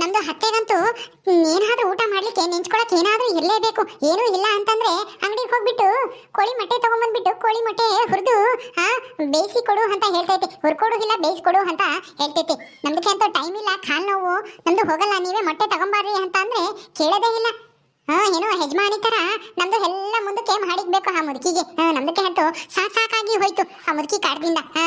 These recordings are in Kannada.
ನಮ್ದು ಹತ್ತೆಗಂತೂ ಏನಾದ್ರೂ ಊಟ ಮಾಡ್ಲಿಕ್ಕೆ ನೆಂಚ್ಕೊಳಕ್ ಏನಾದ್ರೂ ಇರಲೇಬೇಕು. ಏನೂ ಇಲ್ಲ ಅಂತಂದ್ರೆ ಅಂಗಡಿಗೆ ಹೋಗ್ಬಿಟ್ಟು ಕೋಳಿ ಮೊಟ್ಟೆ ತಗೊಂಬಂದ್ಬಿಟ್ಟು ಕೋಳಿ ಮೊಟ್ಟೆ ಹುರಿದು ಹಾ ಬೇಯಿಸಿ ಕೊಡು ಅಂತ ಹೇಳ್ತೈತಿ. ಹುರ್ಕೊಡುಗಿಲ್ಲ ಬೇಯಿಸಿ ಕೊಡು ಅಂತ ಹೇಳ್ತೈತಿ. ನಮ್ದಕ್ಕೆ ಅಂತೂ ಟೈಮ್ ಇಲ್ಲ, ಕಾಲ್ ನೋವು. ನಮ್ದು ಹೋಗಲ್ಲ, ನೀವೇ ಮೊಟ್ಟೆ ತಗೊಂಬಾರ್ರಿ ಅಂತ ಅಂದ್ರೆ ಕೇಳೋದೇ ಇಲ್ಲ. ಹಾ ಏನೋ ಯಜಮಾನಿ ತರ ನಮ್ದು ಎಲ್ಲ ಮುಂದಕ್ಕೆ ಮಾಡಿಗ್ಬೇಕು ಆ ಮುದುಕಿಗೆ. ಹಾ ನಮ್ದಕ್ಕೆ ಅಂತೂ ಸಾಕ್ ಸಾಕಾಗಿ ಹೋಯ್ತು ಆ ಮುದುಕಿ ಕಾಡ್ದಿಂದ. ಹಾ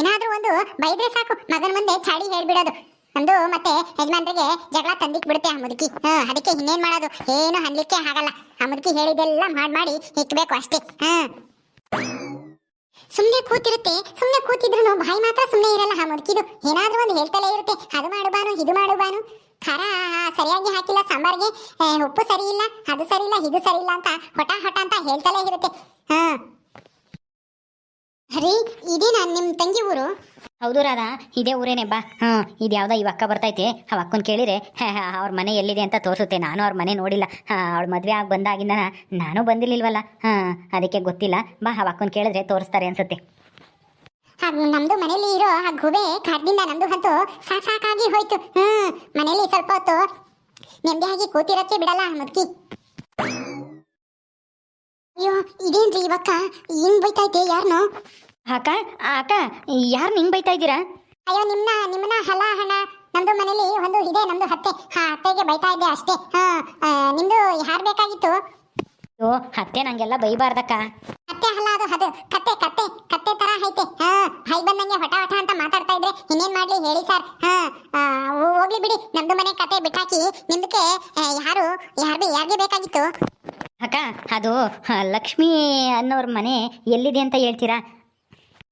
ಏನಾದ್ರೂ ಒಂದು ಬೈದ್ರೆ ಸಾಕು. ಮಗನ ಮುಂದೆ ಚಾಡಿ ಹೇಳ್ಬಿಡೋದು. ನಮ್ದು ಮತ್ತೆ ಯಜಮಾನ್ರಿಗೆ ಜಗಳ ತಂದಿಕ್ ಬಿಡುತ್ತೆ ಆ ಮುದುಕಿ. ಹಾ, ಅದಕ್ಕೆ ಇನ್ನೇನ್ ಮಾಡೋದು? ಏನು ಅನ್ಲಿಕ್ಕೆ ಆಗಲ್ಲ. ಆ ಮುದುಕಿ ಹೇಳಿದೆಲ್ಲ ಮಾಡ್ ಮಾಡಿ ಇಕ್ಬೇಕು ಅಷ್ಟೇ. ಹಾ. ಸುಮ್ನೆ ಕೂತಿರುತ್ತೆ. ಸುಮ್ನೆ ಕೂತಿದ್ರು ಬಾಯಿ ಮಾತ್ರ ಸುಮ್ನೆ ಇರಲ್ಲ ಆ ಮುದುಕಿದು. ಏನಾದ್ರೂ ಒಂದು ಹೇಳ್ತಲೇ ಇರುತ್ತೆ. ಅದು ಮಾಡು ಬಾನು, ಇದು ಮಾಡು ಖಾರ ಸರಿಯಾಗಿ ಹಾಕಿಲ್ಲ ಸಾಂಬಾರ್ಗೆ. ಉಪ್ಪು ಸರಿ ಇಲ್ಲ ಅದು ಸರಿ ಇಲ್ಲ ಇದು ಸರಿ ಇಲ್ಲ ಅಂತ ಹೊಟ ಹೊಟ ಅಂತ ಹೇಳ್ತಲೇ ಇರುತ್ತೆ. ಹಾ. ರೀ, ಇದೇನಾ ನಿಮ್ ತಂಗಿ ಊರು? ಹೌದು ರಾಧಾ, ಇದೇ ಊರೇನೆ, ಬಾ. ಹಾಂ ಇದು ಯಾವುದೋ ಈ ಅಕ್ಕ ಬರ್ತೈತೆ. ಅವ ಅಕ್ಕನ ಕೇಳಿದ್ರೆ ಅವ್ರ ಮನೆ ಎಲ್ಲಿದೆ ಅಂತ ತೋರಿಸುತ್ತೆ. ನಾನು ಅವ್ರ ಮನೆ ನೋಡಿಲ್ಲ. ಅವಳ ಮದುವೆ ಆಗಿ ಬಂದಾಗಿಂದ ನಾನು ಬಂದಿರ್ಲಿಲ್ವಲ್ಲ? ಹಾಂ, ಅದಕ್ಕೆ ಗೊತ್ತಿಲ್ಲ. ಬಾ, ಅವ ಅಕ್ಕನ ಕೇಳಿದ್ರೆ ತೋರಿಸ್ತಾರೆ ಅನ್ಸುತ್ತೆ. ನಮ್ದು ಮನೇಲಿ ಇರೋ ಆ ಗುಬೆ ಕಾಡ್ದಿಂದ ನಮ್ದು ಹತ್ತು ಸಾಕ್ ಸಾಕಾಗಿ ಹೋಯ್ತು. ಹ್ಮ್ ಮನೇಲಿ ಸ್ವಲ್ಪ ಹೊತ್ತು ನೆಮ್ಮದಿಯಾಗಿ ಕೂತಿರಕ್ಕೆ ಬಿಡಲ್ಲ ಮದ್ಕಿ. ಅಯ್ಯೋ, ಇದೇನ್ರಿ ಇವಕ್ಕ? ಏನ್ ಬೈತೈತೆ ಯಾರನು? ಅಕ್ಕ ಅಕ್ಕ ಯಾರು ನಿಂಗೆ ಬೈತಾ ಇದ್ದೀರಾ? ಅಯ್ಯೋ ನಿಮ್ಮನ್ನ ನಿಮ್ಮನ್ನ ಹಲ ಹಣ ನಮ್ದು ಮನೇಲಿ ಒಂದು ಇದೆ ನಮ್ದು ಹತ್ತೆ. ಹಾ ಹತ್ತೆಗೆ ಬೈತಾ ಇದ್ದೆ ಅಷ್ಟೇ. ಹಾ ಆ, ನಿಮ್ದು ಯಾರ್ ಬೇಕಾಗಿತ್ತು? ಅಯ್ಯೋ ಅತ್ತೆ ನಂಗೆಲ್ಲ ಬೈಬಾರ್ದಕ್ಕ. ಕತ್ತೆ ಹಲ ಅದು ಅದು ಕತ್ತೆ ಕತ್ತೆ ಕತ್ತೆ ತರ ಐತೆ. ಹಾ ಹೈ ಬಂದಂಗೆ ಹೊಟ ಹೊಟ ಅಂತ ಮಾತಾಡ್ತಾ ಇದ್ರೆ ಇನ್ನೇನ್ ಮಾಡ್ಲಿ ಹೇಳಿ ಸರ್. ಹಾ ಆ, ಹೋ- ಹೋಗ್ಲಿ ಬಿಡಿ ನಮ್ದು ಮನೆ ಕತೆ ಬಿಟ್ಟಾಕಿ ನಿಮ್ದಕ್ಕೆ ಆ, ಯಾರು ಯಾರ್ಗೆ ಯಾರಿಗೆ ಬೇಕಾಗಿತ್ತು? ಅಕ್ಕ ಅದು ಲಕ್ಷ್ಮಿ ಅನ್ನೋರ ಮನೆ ಎಲ್ಲಿದೆ ಅಂತ ಹೇಳ್ತೀರಾ?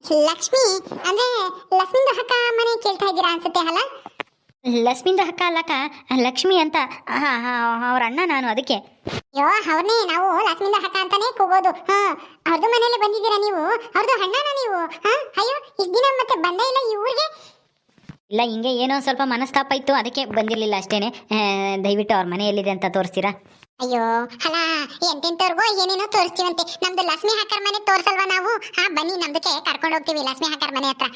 ಲಕ್ಷ್ಮಿ ಅಂದ್ರೆ ಲಕ್ಷ್ಮಿಂದ ಹಕ್ಕ ಮನೆ ಕೇಳ್ತಾ ಇದ್ದೀರಾ ಅನ್ಸುತ್ತೆ ಅಲ್ಲ? ಲಕ್ಷ್ಮಿಂದ ಅಕ್ಕ ಅಲ್ಲಕ್ಕ ಲಕ್ಷ್ಮಿ ಅಂತ. ಅವ್ರ ಅಣ್ಣ ನಾನು ಅದಕ್ಕೆ. ಅಯ್ಯೋ ಅವ್ರನ್ನೇ ನಾವು ಲಕ್ಷ್ಮಿಂದ ಹಕ್ಕ ಅಂತಾನೆ ಕೂಗೋದು. ಹಾ ಅವ್ರದ್ದು ಮನೇಲಿ ಬಂದಿದ್ದೀರಾ ನೀವು? ಅವ್ರದ್ದು ಅಣ್ಣನ ನೀವು? ಹಾ ಅಯ್ಯೋ ಇಷ್ಟ ದಿನ ಮತ್ತೆ ಬಂದೇ ಇಲ್ಲ ಈ ಊರಿಗೆ? ಇಲ್ಲ ಹಿಂಗೆ ಏನೋ ಸ್ವಲ್ಪ ಮನಸ್ತಾಪ ಇತ್ತು ಅದಕ್ಕೆ ಬಂದಿರಲಿಲ್ಲ ಅಷ್ಟೇನೆ. ದಯವಿಟ್ಟು ಅವ್ರ ಮನೆಯಲ್ಲಿದೆ ಅಂತ ತೋರಿಸ್ತೀರಾ? ಅಯ್ಯೋ, ಅಲ್ಲ ಎಂತೆಂತವ್ರಿಗೋ ಏನೇನೋ ತೋರಿಸ್ತೀವಂತೆ. ನಮ್ದು ಲಕ್ಷ್ಮಿ ಹಾಕರ್ ಮನೆ ತೋರ್ಸಲ್ವಾ ನಾವು? ಹಾ, ಬನ್ನಿ, ನಮ್ದಕ್ಕೆ ಕರ್ಕೊಂಡು ಹೋಗ್ತೀವಿ ಲಕ್ಷ್ಮಿ ಹಾಕರ್ ಮನೆ ಹತ್ರ.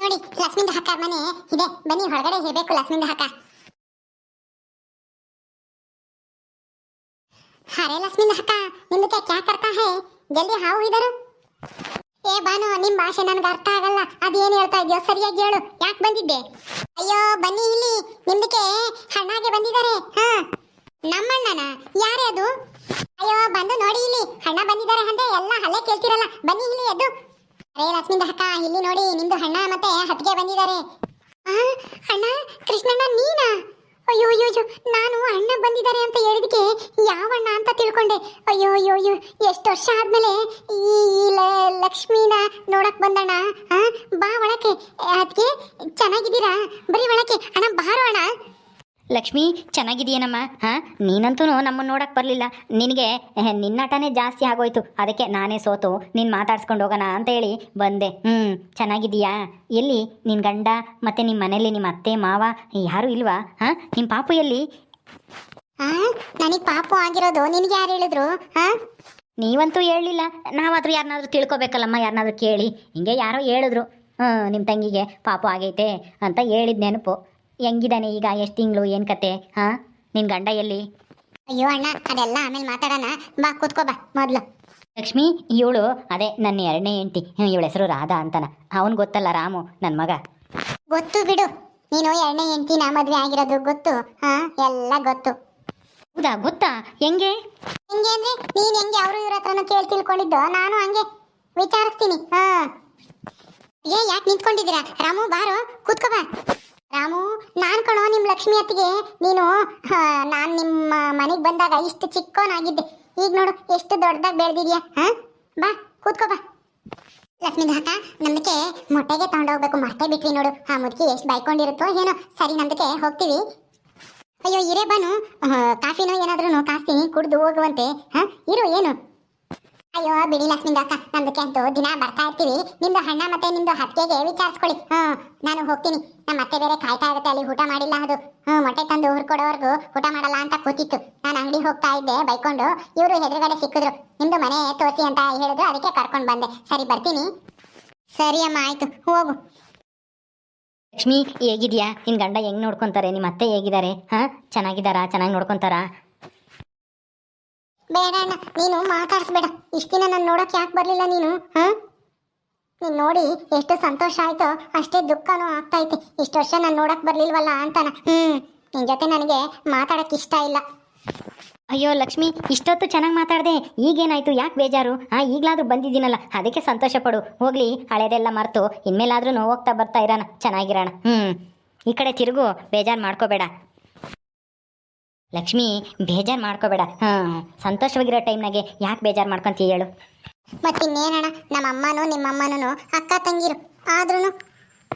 ನೋಡಿ, ಲಕ್ಷ್ಮಿಂದ ಹಾಕರ್ ಮನೆ ಇದೆ. ಬನ್ನಿ, ಹೊರಗಡೆ ಇರಬೇಕು ಲಕ್ಷ್ಮಿಂದ ಹಾಕ. ಅರೆ ಲಕ್ಷ್ಮಿಂದ ಹಾಕ, ನಿಮ್ದಕ್ಕೆ ಕ್ಯಾ ಕರ್ತಾ ಹೇ? ಜಲ್ದಿ ಹಾವು ಇದರು ಏ ಬಾನು ನಿಮ್ ಭಾಷೆ ನನ್ಗೆ ಅರ್ಥ ಆಗಲ್ಲ. ಅದೇನ್ ಹೇಳ್ತಾ ಇದೆಯೋ ಸರಿಯಾಗಿ ಹೇಳು. ಯಾಕೆ ಬಂದಿದ್ದೆ? ಅಯ್ಯೋ ಬನ್ನಿ ಇಲ್ಲಿ. ನಿಮ್ದಕ್ಕೆ ಹಣ್ಣಾಗೆ ಬಂದಿದ್ದಾರೆ. ಹಾ. ನಮ್ಮಣ್ಣನ? ಯಾರೇ ಅದು? ಅಯ್ಯೋ ಬಂದು ನೋಡಿ ಇಲ್ಲಿ. ಹಣ್ಣ ಬಂದಿದ್ದಾರೆ ಅಂದ್ರೆ ಎಲ್ಲ ಹಲ್ಲೆ ಕೇಳ್ತಿರಲ್ಲ. ಬನ್ನಿ ಇಲ್ಲಿ ಎದ್ದು. ಅರೇ ಲಕ್ಷ್ಮಿಂದ ಅಕ್ಕ ಇಲ್ಲಿ ನೋಡಿ ನಿಮ್ದು ಹಣ್ಣ ಮತ್ತೆ ಹತ್ತಿಗೆ ಬಂದಿದ್ದಾರೆ. ಆ, ಅಣ್ಣ ಕೃಷ್ಣಣ್ಣ ನೀನಾ? ಅಯ್ಯೋ ಅಯ್ಯೋ ನಾನು ಅಣ್ಣ ಬಂದಿದ್ದಾರೆ ಅಂತ ಹೇಳಿದಕ್ಕೆ ಯಾವ ಅಣ್ಣ ಅಂತ ತಿಳ್ಕೊಂಡೆ. ಅಯ್ಯೋ ಅಯ್ಯೋ ಅಯ್ಯೋ, ಎಷ್ಟು ವರ್ಷ ಆದ್ಮೇಲೆ ಈ ಲಕ್ಷ್ಮಿನ ನೋಡಕ್ ಬಂದಣ್ಣ ಬಾ ಒಳಕ್ಕೆ. ಅದಕ್ಕೆ ಚೆನ್ನಾಗಿದ್ದೀರಾ? ಬರೀ ಒಳಕ್ಕೆ. ಅಣ್ಣ, ಬಾರೋ ಅಣ್ಣ. ಲಕ್ಷ್ಮಿ ಚೆನ್ನಾಗಿದೆಯೇನಮ್ಮ ಹಾಂ? ನೀನಂತೂ ನಮ್ಮನ್ನು ನೋಡಕ್ಕೆ ಬರಲಿಲ್ಲ. ನಿನಗೆ ನಿನ್ನಟನೇ ಜಾಸ್ತಿ ಆಗೋಯ್ತು. ಅದಕ್ಕೆ ನಾನೇ ಸೋತು ನೀನು ಮಾತಾಡ್ಸ್ಕೊಂಡು ಹೋಗೋಣ ಅಂತ ಹೇಳಿ ಬಂದೆ. ಹ್ಞೂ ಚೆನ್ನಾಗಿದೀಯಾ ಎಲ್ಲಿ? ನಿನ್ನ ಗಂಡ ಮತ್ತು ನಿಮ್ಮ ಮನೇಲಿ ನಿಮ್ಮ ಅತ್ತೆ ಮಾವ ಯಾರೂ ಇಲ್ವಾ? ಹಾಂ? ನಿಮ್ಮ ಪಾಪು ಎಲ್ಲಿ? ಹಾಂ ನನಗೆ ಪಾಪು ಆಗಿರೋದು ನಿನಗೆ ಯಾರು ಹೇಳಿದ್ರು? ಹಾ ನೀವಂತೂ ಹೇಳಲಿಲ್ಲ. ನಾವಾದರೂ ಯಾರನ್ನಾದ್ರೂ ತಿಳ್ಕೊಬೇಕಲ್ಲಮ್ಮ ಯಾರನ್ನಾದ್ರೂ ಕೇಳಿ. ಹಿಂಗೆ ಯಾರೋ ಹೇಳಿದ್ರು. ಹ್ಞೂ ನಿಮ್ಮ ತಂಗಿಗೆ ಪಾಪು ಆಗೈತೆ ಅಂತ ಹೇಳಿದ ನೆನಪು. ಹೆಂಗಿದ್ದಾನೆ ಈಗ? ಎಷ್ಟು ತಿಂಗಳು? ಏನು ಕತೆ? ಹಾ? ನಿನ್ನ ಗಂಡ ಎಲ್ಲಿ? ಅಯ್ಯೋ ಅಣ್ಣ ಅದೆಲ್ಲ ಆಮೇಲೆ ಮಾತಾಡೋಣ. ಬಾ ಕೂತ್ಕೋ ಬಾ ಮೊದಲು. ಲಕ್ಷ್ಮಿ ಇವಳು ಅದೇ ನನ್ನ ಎರಡನೇ ಹೆಂಡತಿ. ಇವಳ ಹೆಸರು ರಾಧಾ ಅಂತಾನ. ಅವನು ಗೊತ್ತಲ್ಲ ರಾಮು ನನ್ನ ಮಗ. ಗೊತ್ತು ಬಿಡು. ನೀನು ಎರಡನೇ ಹೆಂಡತಿನ ಮದುವೆ ಆಗಿರೋದು ಗೊತ್ತು? ಹಾ ಎಲ್ಲ ಗೊತ್ತು. ಹೌದಾ? ಗೊತ್ತಾ? ಹೆಂಗೆ? ಹೆಂಗೆ ಅಂದ್ರೆ ನೀನ್ ಹೆಂಗೆ ಅವರು ಇವ್ರ ಹತ್ರನೂ ಕೇಳಿ ತಿಳ್ಕೊಂಡಿದ್ದು? ನಾನು ಹಂಗೆ. ವಿಚಾರಿಸ್ತೀನಿ. ಹಾ. ಏ ಯಾಕೆ ನಿಂತ್ಕೊಂಡಿದ್ದೀರಾ? ರಾಮು ಬಾರು. ಕೂತ್ಕೋ ಬಾ. ರಾಮು, ನಾನ್ ಕಣೋ ನಿಮ್ ಲಕ್ಷ್ಮಿ ಅತ್ತಿಗೆ. ನೀನು ನಾನ್ ನಿಮ್ಮ ಮನೆಗ್ ಬಂದಾಗ ಇಷ್ಟು ಚಿಕ್ಕೋನಾಗಿದ್ದೆ. ಈಗ ನೋಡು, ಎಷ್ಟು ದೊಡ್ಡದಾಗಿ ಬೆಳೆದಿದ್ಯಾ, ಹಾ? ಬಾ, ಕೂತ್ಕೋ ಬಾ. ಲಕ್ಷ್ಮಿ ದಾಕ ನಮ್ದಕ್ಕೆ ಮೊಟ್ಟೆಗೆ ತಗೊಂಡೋಗ್ಬೇಕು ಮರ್ತೇ ಬಿಟ್ವಿ ನೋಡು. ಆ ಮುದುಕಿ ಎಷ್ಟು ಬೈಕೊಂಡಿರುತ್ತೋ ಏನೋ. ಸರಿ ನಮ್ದಕ್ಕೆ ಹೋಗ್ತೀವಿ. ಅಯ್ಯೋ, ಇರೇ ಬಾನು. ಕಾಫಿನೋ ಏನಾದ್ರೂ ಕಾಸ್ತೀನಿ. ಕುಡ್ದು ಹೋಗುವಂತೆ. ಹಾ, ಇರು, ಏನು? ಅಯ್ಯೋ, ಬಿಡಿ ಲಕ್ಷ್ಮಿ ಅಕ್ಕ ನಮ್ದಕ್ಕೆ ದಿನ ಬರ್ತಾ ಇರ್ತೀವಿ. ನಿಮ್ದು ಹಣ್ಣ ಮತ್ತೆ ನಿಮ್ದು ಹತ್ತಿಗೆಗೆ ವಿಚಾರಿಸ್ಕೊಳ್ಳಿ. ಹ್ಮ್ ನಾನು ಹೋಗ್ತೀನಿ. ನಮ್ಮ ಅತ್ತೆ ಬೇರೆ ಕಾಯ್ತಾ ಇರುತ್ತೆ, ಅಲ್ಲಿ ಊಟ ಮಾಡಿಲ್ಲ ಅದು. ಹ್ಮ್ ಮೊಟ್ಟೆ ತಂದು ಹುರ್ಕೊಡೋವರೆಗೂ ಊಟ ಮಾಡಲ್ಲ ಅಂತ ಕೂತಿತ್ತು. ನಾನು ಅಂಗಡಿ ಹೋಗ್ತಾ ಇದ್ದೆ, ಬೈಕೊಂಡು ಇವರು ಎದುರುಗಡೆ ಸಿಕ್ಕಿದ್ರು. ನಿಮ್ದು ಮನೆ ತೋರಿಸಿ ಅಂತ ಹೇಳಿದ್ರು, ಅದಕ್ಕೆ ಕರ್ಕೊಂಡು ಬಂದೆ. ಸರಿ, ಬರ್ತೀನಿ. ಸರಿ ಅಮ್ಮ, ಆಯ್ತು. ಹೋಗು. ಲಕ್ಷ್ಮಿ, ಹೇಗಿದ್ಯಾ? ನಿನ್ ಗಂಡ ಹೆಂಗ್ ನೋಡ್ಕೊಂತಾರೆ? ನಿಮ್ಮ ಅತ್ತೆ ಹೇಗಿದ್ದಾರೆ? ಹಾ, ಚೆನ್ನಾಗಿದ್ದಾರಾ? ಚೆನ್ನಾಗಿ ನೋಡ್ಕೊಂತಾರಾ? ಬೇಡ ಅಣ್ಣ, ನೀನು ಮಾತಾಡಿಸ್ಬೇಡ. ಇಷ್ಟು ದಿನ ನಾನು ನೋಡೋಕೆ ಯಾಕೆ ಬರಲಿಲ್ಲ ನೀನು, ಹಾಂ? ನೀನು ನೋಡಿ ಎಷ್ಟು ಸಂತೋಷ ಆಯ್ತೋ, ಅಷ್ಟೇ ದುಃಖನೂ ಆಗ್ತೈತೆ. ಇಷ್ಟು ವರ್ಷ ನಾನು ನೋಡಕ್ಕೆ ಬರಲಿಲ್ವಲ್ಲ ಅಂತಾನೆ. ಹ್ಞೂ ನಿನ್ನ ಜೊತೆ ನನಗೆ ಮಾತಾಡೋಕೆ ಇಷ್ಟ ಇಲ್ಲ. ಅಯ್ಯೋ ಲಕ್ಷ್ಮಿ, ಇಷ್ಟೊತ್ತು ಚೆನ್ನಾಗಿ ಮಾತಾಡಿದೆ. ಈಗೇನಾಯ್ತು? ಯಾಕೆ ಬೇಜಾರು? ಆ, ಈಗಲಾದರೂ ಬಂದಿದ್ದೀನಲ್ಲ, ಅದಕ್ಕೆ ಸಂತೋಷ ಪಡು. ಹೋಗ್ಲಿ ಮರೆತು. ಇನ್ಮೇಲಾದರೂ ನೋವು ಹೋಗ್ತಾ ಬರ್ತಾ ಇರೋಣ. ಚೆನ್ನಾಗಿರೋಣ. ಹ್ಞೂ ಈ ಕಡೆ ತಿರುಗು, ಬೇಜಾರು ಮಾಡ್ಕೋಬೇಡ. ಲಕ್ಷ್ಮಿ ಬೇಜಾರು ಮಾಡ್ಕೋಬೇಡ. ಹಾಂ ಸಂತೋಷವಾಗಿರೋ ಟೈಮ್ನಾಗೆ ಯಾಕೆ ಬೇಜಾರು ಮಾಡ್ಕೊಂತೀಯ ಹೇಳು. ಮತ್ತಿನ್ನೇನಣ್ಣ ನಮ್ಮ ಅಮ್ಮನೂ ನಿಮ್ಮ ಅಮ್ಮನೂ ಅಕ್ಕ ತಂಗಿರು ಆದ್ರೂ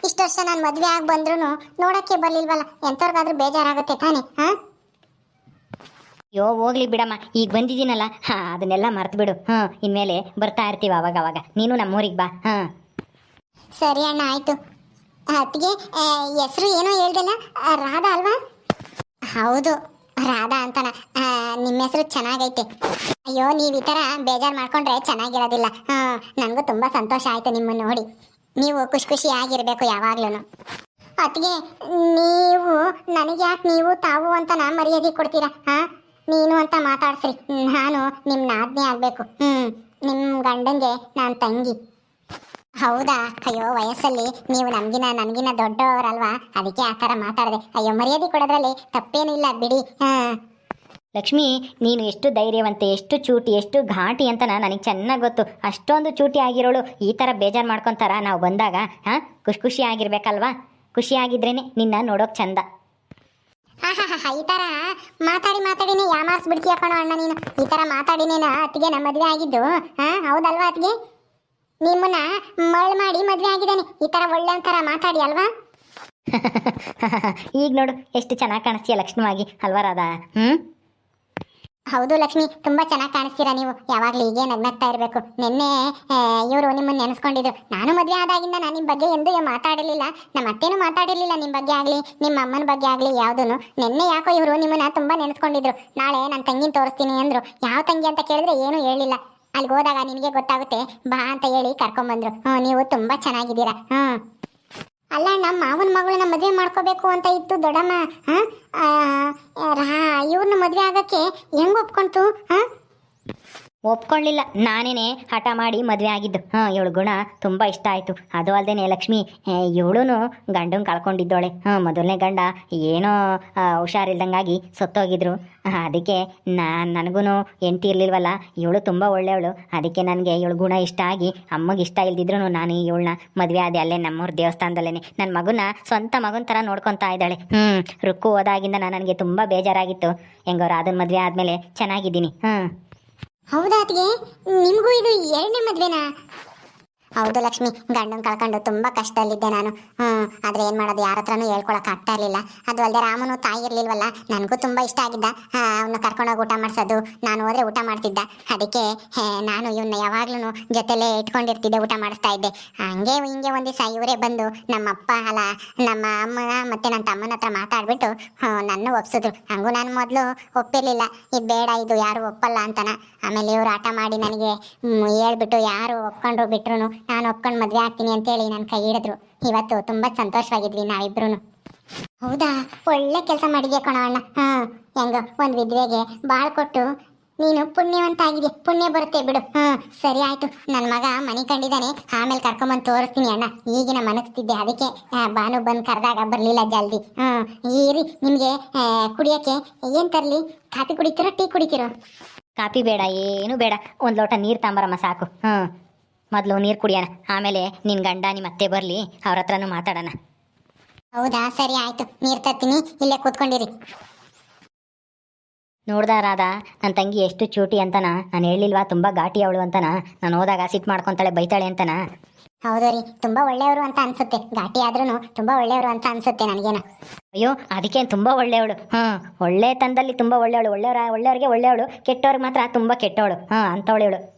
ಇಷ್ಟು ವರ್ಷ ನಾನು ಮದುವೆ ಆಗಿ ಬಂದ್ರೂ ನೋಡಕ್ಕೆ ಬರಲಿಲ್ವಲ್ಲ ಎಂಥವ್ರಿಗಾದ್ರೂ ಬೇಜಾರಾಗುತ್ತೆ ತಾನೇ ಹಾಂ? ಅಯ್ಯೋ ಹೋಗ್ಲಿ ಬಿಡಮ್ಮ ಈಗ ಬಂದಿದ್ದೀನಲ್ಲ ಹಾಂ ಅದನ್ನೆಲ್ಲ ಮರ್ತು ಬಿಡು ಹಾಂ ಇನ್ಮೇಲೆ ಬರ್ತಾ ಇರ್ತೀವಿ ಅವಾಗ ಅವಾಗ. ನೀನು ನಮ್ಮೂರಿಗೆ ಬಾ ಹಾಂ. ಸರಿ ಅಣ್ಣ ಆಯ್ತು. ಅತ್ತಿಗೆ ಹೆಸರು ಏನೋ ಹೇಳ್ದಲ್ಲ ರಾಧಾ ಅಲ್ವಾ? ಹೌದು. ರಾಧಾ ಅಂತನ. ನಿಮ್ಮ ಹೆಸರು ಚೆನ್ನಾಗೈತೆ. ಅಯ್ಯೋ, ನೀವು ಈ ಥರ ಬೇಜಾರು ಮಾಡ್ಕೊಂಡ್ರೆ ಚೆನ್ನಾಗಿರೋದಿಲ್ಲ. ಹಾಂ ನನಗೂ ತುಂಬ ಸಂತೋಷ ಆಯ್ತು ನಿಮ್ಮನ್ನು ನೋಡಿ. ನೀವು ಖುಷಿ ಖುಷಿಯಾಗಿರ್ಬೇಕು ಯಾವಾಗ್ಲೂ ಅತ್ತಿಗೆ, ನೀವು, ನನಗೆ ಯಾಕೆ ನೀವು ತಾವು ಅಂತ ನಾ ಮರ್ಯಾದೆ ಕೊಡ್ತೀರಾ? ಹಾಂ ನೀನು ಅಂತ ಮಾತಾಡ್ಸ್ರಿ. ನಾನು ನಿಮ್ಮ ನಾದ್ನೇ ಆಗಬೇಕು. ಹ್ಞೂ ನಿಮ್ಮ ಗಂಡನಿಗೆ ನಾನು ತಂಗಿ. ಹೌದಾ? ಅಯ್ಯೋ ವಯಸ್ಸಲ್ಲಿ ನೀವು ನಮ್ಗಿನ ನನ್ಗಿನ ದೊಡ್ಡವರಲ್ವಾ? ಅದಕ್ಕೆ ಆ ಥರ ಮಾತಾಡಿದೆ. ಅಯ್ಯೋ ಮರ್ಯಾದೆ ಕೊಡೋದ್ರಲ್ಲಿ ತಪ್ಪೇನಿಲ್ಲ ಬಿಡಿ. ಹಾ. ಲಕ್ಷ್ಮಿ ನೀನು ಎಷ್ಟು ಧೈರ್ಯವಂತೆ ಎಷ್ಟು ಚೂಟಿ ಎಷ್ಟು ಘಾಟಿ ಅಂತ ನನಗೆ ಚೆನ್ನಾಗಿ ಗೊತ್ತು. ಅಷ್ಟೊಂದು ಚೂಟಿ ಆಗಿರೋಳು ಈ ಥರ ಬೇಜಾರು ಮಾಡ್ಕೊಂತಾರ ನಾವು ಬಂದಾಗ ಹಾಂ? ಖುಷಿ ಖುಷಿ ಆಗಿರ್ಬೇಕಲ್ವಾ? ನಿನ್ನ ನೋಡೋಕೆ ಚಂದ. ಈ ಥರ ಮಾತಾಡಿ ಮಾತಾಡಿನೇ ಯಾಮಾರ್ಸ್ಬಿಡ್ತೀಯ ಕಣೋ ಅಣ್ಣ ನೀನು. ಈ ಥರ ಮಾತಾಡಿನೇನ ಅತ್ತಿಗೆ ನಮ್ಮ ಮದುವೆ ಆಗಿದ್ದು? ಹಾ ಹೌದಲ್ವಾ ಅತ್ತಿಗೆ? ನಿಮ್ಮನ್ನ ಮಳ್ ಮಾಡಿ ಮದುವೆ ಆಗಿದ್ದಾನೆ. ಈ ತರ ಒಳ್ಳೆ ತರ ಮಾತಾಡಿ ಅಲ್ವಾ? ಈಗ ನೋಡು ಎಷ್ಟು ಚೆನ್ನಾಗಿ ಕಾಣಿಸ್ತೀಯ ಲಕ್ಷ್ಮವಾಗಿ ಅಲ್ವಾ ಹ್ಮ್? ಹ್ಞೂ ಹೌದು ಲಕ್ಷ್ಮಿ ತುಂಬಾ ಚೆನ್ನಾಗಿ ಕಾಣಿಸ್ತೀರಾ ನೀವು. ಯಾವಾಗ್ಲೂ ಹೀಗೆ ನಗ್ನಗ್ತಾ ಇರಬೇಕು. ನಿನ್ನೆ ಇವರು ನಿಮ್ಮನ್ನ ನೆನೆಸ್ಕೊಂಡಿದ್ರು. ನಾನು ಮದುವೆ ಆದಾಗಿಂದ ನಾನು ನಿಮ್ಮ ಬಗ್ಗೆ ಎಂದೂ ಮಾತಾಡಲಿಲ್ಲ. ನಮ್ಮ ಅತ್ತೆನೂ ಮಾತಾಡಿರಲಿಲ್ಲ ನಿಮ್ಮ ಬಗ್ಗೆ ಆಗಲಿ ನಿಮ್ಮ ಅಮ್ಮನ ಬಗ್ಗೆ ಆಗಲಿ ಯಾವುದೂ ನಿನ್ನೆ ಯಾಕೋ ಇವರು ನಿಮ್ಮನ್ನ ತುಂಬಾ ನೆನೆಸ್ಕೊಂಡಿದ್ರು. ನಾಳೆ ನನ್ನ ತಂಗಿನ ತೋರಿಸ್ತೀನಿ ಅಂದ್ರು. ಯಾವ ತಂಗಿ ಅಂತ ಕೇಳಿದ್ರೆ ಏನೂ ಹೇಳಿಲ್ಲ. ಅಲ್ಲಿಗೆ ಹೋದಾಗ ನಿನಗೆ ಗೊತ್ತಾಗುತ್ತೆ, ಬಾ ಅಂತ ಹೇಳಿ ಕರ್ಕೊಂಬಂದ್ರು ನೀವು ತುಂಬಾ ಚೆನ್ನಾಗಿದ್ದೀರಾ. ಹ್ಞೂ ಅಲ್ಲ ನಮ್ಮ ಮಾವನ ಮಗಳನ್ನ ಮದುವೆ ಮಾಡ್ಕೋಬೇಕು ಅಂತ ಇತ್ತು ದೊಡ್ಡಮ್ಮ. ಹಾಂ? ಇವ್ರನ್ನ ಮದುವೆ ಆಗಕ್ಕೆ ಹೆಂಗೆ ಒಪ್ಕೊಂತು ಹಾಂ? ಒಪ್ಕೊಳ್ಳಿಲ್ಲ ನಾನೇನೆ ಹಠ ಮಾಡಿ ಮದುವೆ ಆಗಿದ್ದು. ಹಾಂ, ಇವಳು ಗುಣ ತುಂಬ ಇಷ್ಟ ಆಯಿತು. ಅದು ಅಲ್ಲದೆ ಲಕ್ಷ್ಮಿ ಇವಳು ಗಂಡನ್ ಕಳ್ಕೊಂಡಿದ್ದೋಳೆ. ಹಾಂ, ಮೊದಲನೇ ಗಂಡ ಏನೋ ಹುಷಾರಿಲ್ದಂಗಾಗಿ ಸತ್ತೋಗಿದ್ರು. ಅದಕ್ಕೆ ನಾನು ನನಗೂ ಹೆಂಡ್ತಿ ಇರಲಿಲ್ವಲ್ಲ, ಇವಳು ತುಂಬ ಒಳ್ಳೆಯವಳು. ಅದಕ್ಕೆ ನನಗೆ ಇವಳು ಗುಣ ಇಷ್ಟ ಆಗಿ ಅಮ್ಮಗೆ ಇಷ್ಟ ಇಲ್ದಿದ್ರು ನಾನು ಇವಳನ್ನ ಮದುವೆ ಆದೆ ಅಲ್ಲೇ ನಮ್ಮೂರ ದೇವಸ್ಥಾನದಲ್ಲೇ ನನ್ನ ಮಗುನ ಸ್ವಂತ ಮಗನ ಥರ ನೋಡ್ಕೊತಾ ಇದ್ದಾಳೆ. ಹ್ಞೂ ರುಕ್ಕು ಹೋದಾಗಿಂದ ನನಗೆ ತುಂಬ ಬೇಜಾರಾಗಿತ್ತು. ಹೆಂಗೋ ಅದನ್ನ ಮದುವೆ ಆದಮೇಲೆ ಚೆನ್ನಾಗಿದ್ದೀನಿ. ಹಾಂ ಹೌದಾ ಅತ್ತಿಗೆ ನಿಮಗೂ ಇದು ಎರಡನೇ ಮದ್ವೆನಾ? ಹೌದು ಲಕ್ಷ್ಮಿ, ಗಂಡನ್ ಕಳ್ಕೊಂಡು ತುಂಬಾ ಕಷ್ಟದಲ್ಲಿದ್ದೆ ನಾನು. ಹ್ಮ್, ಆದ್ರೆ ಏನ್ ಮಾಡೋದು, ಯಾರ ಹತ್ರನೂ ಹೇಳ್ಕೊಳಕ್ ಆಗ್ತಾ ಇರ್ಲಿಲ್ಲ. ಅದು ಅಲ್ಲದೆ ರಾಮನು ತಾಯಿ ಇರ್ಲಿಲ್ವಲ್ಲ, ನನಗೂ ತುಂಬಾ ಇಷ್ಟ ಆಗಿದ್ದ. ಅವನ್ನ ಕರ್ಕೊಂಡೋಗಿ ಊಟ ಮಾಡ್ಸೋದು, ನಾನು ಹೋದ್ರೆ ಊಟ ಮಾಡ್ತಿದ್ದ. ಅದಕ್ಕೆ ನಾನು ಇವನ್ನ ಯಾವಾಗ್ಲೂ ಜೊತೆಲೇ ಇಟ್ಕೊಂಡಿರ್ತಿದ್ದೆ, ಊಟ ಮಾಡಿಸ್ತಾ ಇದ್ದೆ. ಹಂಗೆ ಹಿಂಗೆ ಒಂದ್ ಇವರೇ ಬಂದು ನಮ್ಮ ಅಪ್ಪ ಅಲ್ಲ, ನಮ್ಮ ಅಮ್ಮನ ಮತ್ತೆ ನನ್ನ ತಮ್ಮನ ಹತ್ರ ಮಾತಾಡ್ಬಿಟ್ಟು ನನ್ನ ಒಪ್ಸಿದ್ರು. ಹಂಗೂ ನಾನು ಮೊದಲು ಒಪ್ಪಿರ್ಲಿಲ್ಲ. ಇದು ಬೇಡ, ಇದು ಯಾರು ಒಪ್ಪಲ್ಲ ಅಂತನ. ಆಮೇಲೆ ಇವ್ರು ಆಟ ಮಾಡಿ ನನಗೆ ಹೇಳ್ಬಿಟ್ಟು ಯಾರು ಒಪ್ಕೊಂಡ್ರು ಬಿಟ್ರು ನಾನು ಒಪ್ಕೊಂಡು ಮದುವೆ ಆಗ್ತೀನಿ ಅಂತೇಳಿ ನನ್ನ ಕೈ ಹಿಡಿದ್ರು. ಇವತ್ತು ತುಂಬಾ ಸಂತೋಷವಾಗಿದ್ವಿ ನಾವಿಬ್ರು ಹೌದಾ? ಒಳ್ಳೆ ಕೆಲಸ ಮಾಡಿದ್ಯಾ ಕಣವಣ್ಣ ಹಾ, ಹೆಂಗ, ಒಂದ್ ವಿದ್ವೆಗೆ ಬಾಳ್ ಕೊಟ್ಟು ನೀನು ಪುಣ್ಯವಂತ ಆಗಿದೆ ಪುಣ್ಯ ಬರುತ್ತೆ ಬಿಡು. ಹಾ, ಸರಿ ಆಯಿತು. ನನ್ನ ಮಗ ಮನೆ ಕಂಡಿದ್ದಾನೆ ಆಮೇಲೆ ಕರ್ಕೊಂಬಂದು ತೋರಿಸ್ತೀನಿ ಅಣ್ಣ. ಈಗಿನ ಮನಸ್ತಿದ್ದೆ ಅದಕ್ಕೆ ಬಾನು ಬಂದು ಕರೆದಾಗ ಬರಲಿಲ್ಲ ಜಲ್ದಿ. ಹಾ ಈರಿ ನಿಮಗೆ ಕುಡಿಯೋಕ್ಕೆ ಏನು ತರಲಿ? ಕಾಫಿ ಕುಡಿತೀರೋ, ಟೀ ಕುಡಿತೀರೋ? ಕಾಫಿ ಬೇಡ, ಏನು ಬೇಡ. ಒಂದು ಲೋಟ ನೀರು ತಾಂಬರಮ್ಮ ಸಾಕು. ಹ್ಞೂ ಮೊದಲು ನೀರು ಕುಡಿಯೋಣ. ಆಮೇಲೆ ನಿನ್ನ ಗಂಡ ನಿಮ್ಮ ಅತ್ತೆ ಬರಲಿ ಅವ್ರ ಹತ್ರನೂ ಮಾತಾಡೋಣ. ಹೌದಾ? ಸರಿ ಆಯ್ತು. ನೀರು ತರ್ತೀನಿ. ಇಲ್ಲೇ ಕೂತ್ಕೊಂಡಿರಿ. ನೋಡ್ದ ರಾಧಾ ನನ್ನ ತಂಗಿ ಎಷ್ಟು ಚೂಟಿ ಅಂತನ? ನಾನು ಹೇಳಿಲ್ವಾ ತುಂಬ ಘಾಟಿ ಅವಳು ಅಂತನ? ನಾನು ಹೋದಾಗ ಸಿಟ್ ಮಾಡ್ಕೊತಾಳೆ ಬೈತಾಳೆ ಅಂತನ? ಹೌದು ರೀ. ತುಂಬಾ ಒಳ್ಳೆಯವರು ಅಂತ ಅನ್ಸುತ್ತೆ. ಘಾಟಿ ಆದ್ರೂ ತುಂಬಾ ಒಳ್ಳೆಯವರು ಅಂತ ಅನ್ಸುತ್ತೆ ನನಗೇನ. ಅಯ್ಯೋ ಅದಕ್ಕೆ ತುಂಬಾ ಒಳ್ಳೆಯವಳು? ಹಾಂ ಒಳ್ಳೆ ತಂದಲ್ಲಿ ತುಂಬಾ ಒಳ್ಳೆಯವಳು. ಒಳ್ಳೆಯವರ ಒಳ್ಳೆಯವ್ರಿಗೆ ಒಳ್ಳೆಯವಳು. ಕೆಟ್ಟವ್ರಿಗೆ ಮಾತ್ರ ತುಂಬಾ ಕೆಟ್ಟವಳು. ಹಾಂ ಅಂಥವಳು